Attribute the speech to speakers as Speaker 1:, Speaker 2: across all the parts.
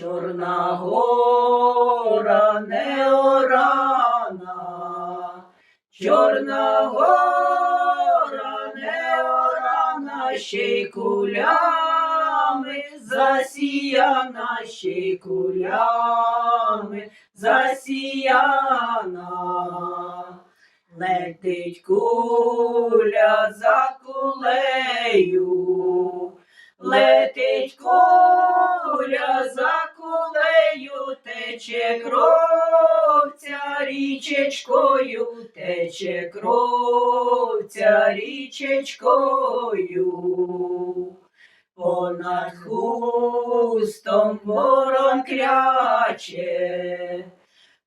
Speaker 1: Чорна гора не орана, Чорна гора не орана, ще й кулями засіяна, ще й кулями засіяна. Летить куля за кулею, летить куля за тече кровця річечкою, тече кровця річечкою. Понад хустом ворон кряче,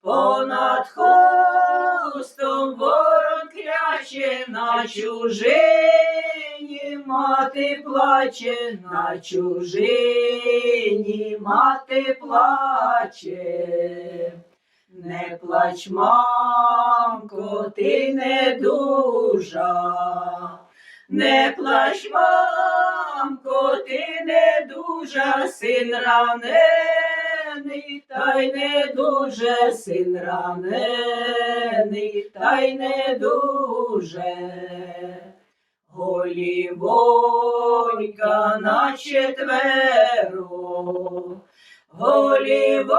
Speaker 1: понад хустом ворон кряче, на чужині мати плаче, на чужині мати плаче. Не плач, мамко, ти не дужа, не плач, мамко, ти не дужа, син ранений, та й не дуже, син ранений, та й не дуже. Голівонька на четверо, голівонька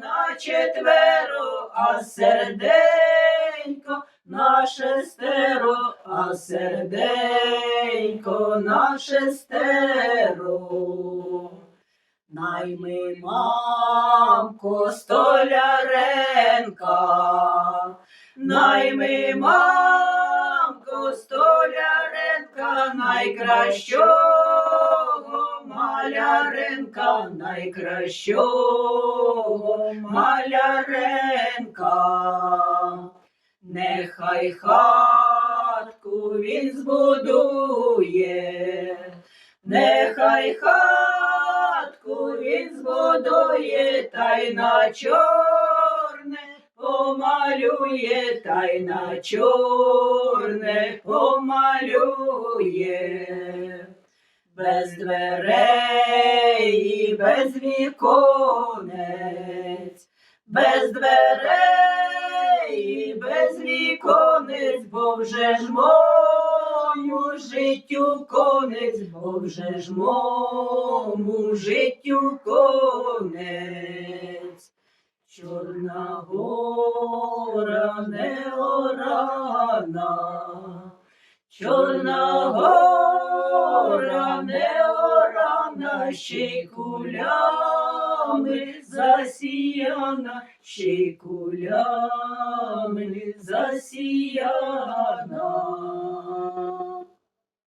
Speaker 1: на четверо, а серденько на шестеро, а серденько на шестеро. Найми, мамко, столяренка, найми, мамко, найкращого маляренка, найкращого маляренка. Нехай хатку він збудує, нехай хатку він збудує, та й на чорне помалює, та й на чорне помалює. Без дверей і без віконець, без дверей і без віконець, бо вже ж мою життю конець, бо вже ж мому життю конець. Чорна гора не орана, Чорна гора не орана, ще й кулями засіяна, ще й кулями засіяна.